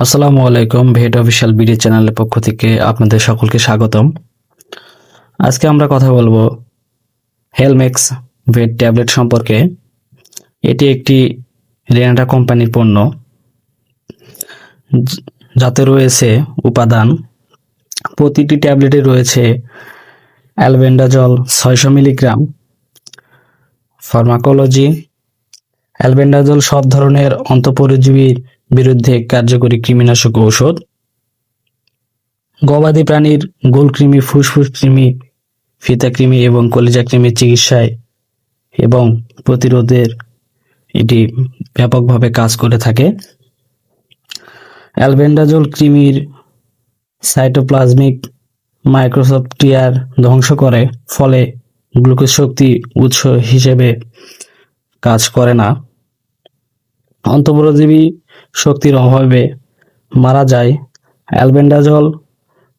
আসসালামু আলাইকুম ভেট official BD চ্যানেলের পক্ষ থেকে আপনাদের সকলকে স্বাগতম। আজকে আমরা কথা বলব হেলমেক্স ভেট ট্যাবলেট সম্পর্কে। এটি একটি রেনাটা কোম্পানির পণ্য, যাতে রয়েছে উপাদান। প্রতিটি ট্যাবলেটে রয়েছে অ্যালবেন্ডাজল ছয়শো মিলিগ্রাম, ফার্মাকোলজি, অ্যালবেন্ডাজল সব ধরনের অন্তঃপরজীবীর বিরুদ্ধে কার্যকরী কৃমিনাশক ঔষধ। গবাদি প্রাণীর গোলকৃমি ফুসফুস কৃমি, ফিতা কৃমি এবং কলিজা কৃমির চিকিৎসায় এবং প্রতিরোধের এটি ব্যাপকভাবে কাজ করে থাকে। অ্যালবেন্ডাজোল কৃমির সাইটোপ্লাজমিক মাইক্রোসফটিয়ার ধ্বংস করে, ফলে গ্লুকোজ শক্তি উৎস হিসেবে কাজ করে না। অন্তঃপরজীবী শক্তির অভাবে মারা যায়। অ্যালবেন্ডাজল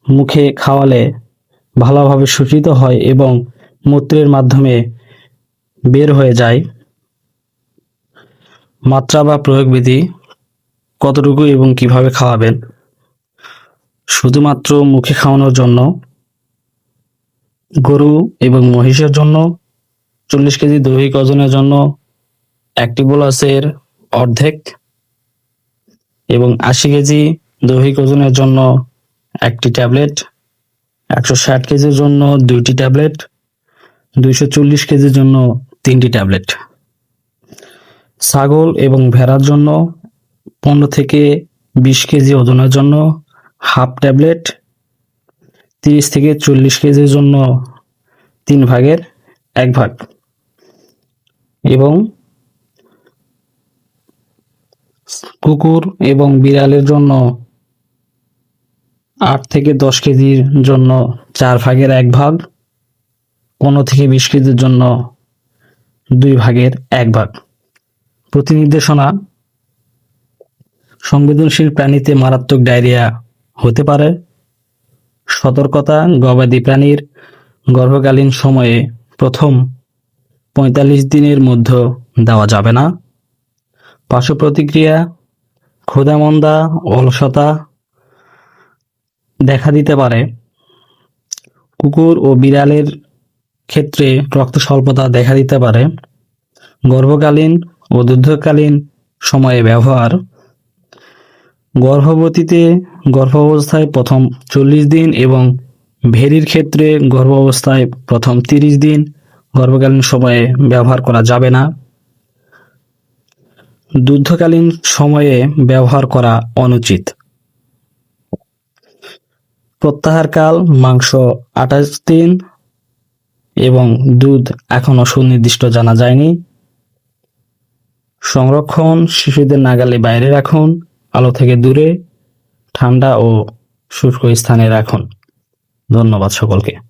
মুখে খাওয়ালে ভালোভাবে শোষিত হয় এবং মূত্রের মাধ্যমে বের হয়ে যায়। মাত্রা বা প্রয়োগবিধি কতটুকু এবং কীভাবে খাওয়াবেন? শুধুমাত্র মুখে খাওয়ানোর জন্য? গরু এবং মহিষের জন্য? চল্লিশ কেজি দৈহিক ওজনের জন্য? একটি বোলাসের অর্ধেক? এবং আশি কেজি দৈহিক ওজনের জন্য একটি ট্যাবলেট, একশো ষাট কেজির জন্য দুইটি ট্যাবলেট, দুইশো চল্লিশ কেজির জন্য তিনটি ট্যাবলেট। ছাগল এবং ভেড়ার জন্য পনেরো থেকে বিশ কেজি ওজনের জন্য হাফ ট্যাবলেট, তিরিশ থেকে চল্লিশ কেজির জন্য তিন ভাগের এক ভাগ। এবং কুকুর এবং বিড়ালের জন্য আট থেকে দশ কেজির জন্য চার ভাগের এক ভাগ, পনেরো থেকে বিশ কেজির জন্য দুই ভাগের এক ভাগ। প্রতি নির্দেশনা সংবেদনশীল প্রাণীতে মারাত্মক ডায়রিয়া হতে পারে। সতর্কতা, গবাদি প্রাণীর গর্ভকালীন সময়ে প্রথম পঁয়তাল্লিশ দিনের মধ্যে দেওয়া যাবে না। পার্শ্ব প্রতিক্রিয়া ক্ষুধামন্দা, অলসতা দেখা দিতে পারে। কুকুর ও বিড়ালের ক্ষেত্রে রক্ত স্বল্পতা দেখা দিতে পারে। গর্ভকালীন ও দুগ্ধকালীন সময়ে ব্যবহার। গর্ভবতীতে গর্ভাবস্থায় প্রথম চল্লিশ দিন এবং ভেরির ক্ষেত্রে গর্ভাবস্থায় প্রথম তিরিশ দিন গর্ভকালীন সময়ে ব্যবহার করা যাবে না। যুদ্ধকালীন সময়ে ব্যবহার করা অনুচিত। প্রত্যাহারকাল, মাংস আঠাশ দিন এবং দুধ এখনও সুনির্দিষ্ট জানা যায়নি। সংরক্ষণ, শিশুদের নাগালে বাইরে রাখুন, আলো থেকে দূরে, ঠান্ডা ও শুষ্ক স্থানে রাখুন। ধন্যবাদ সকলকে।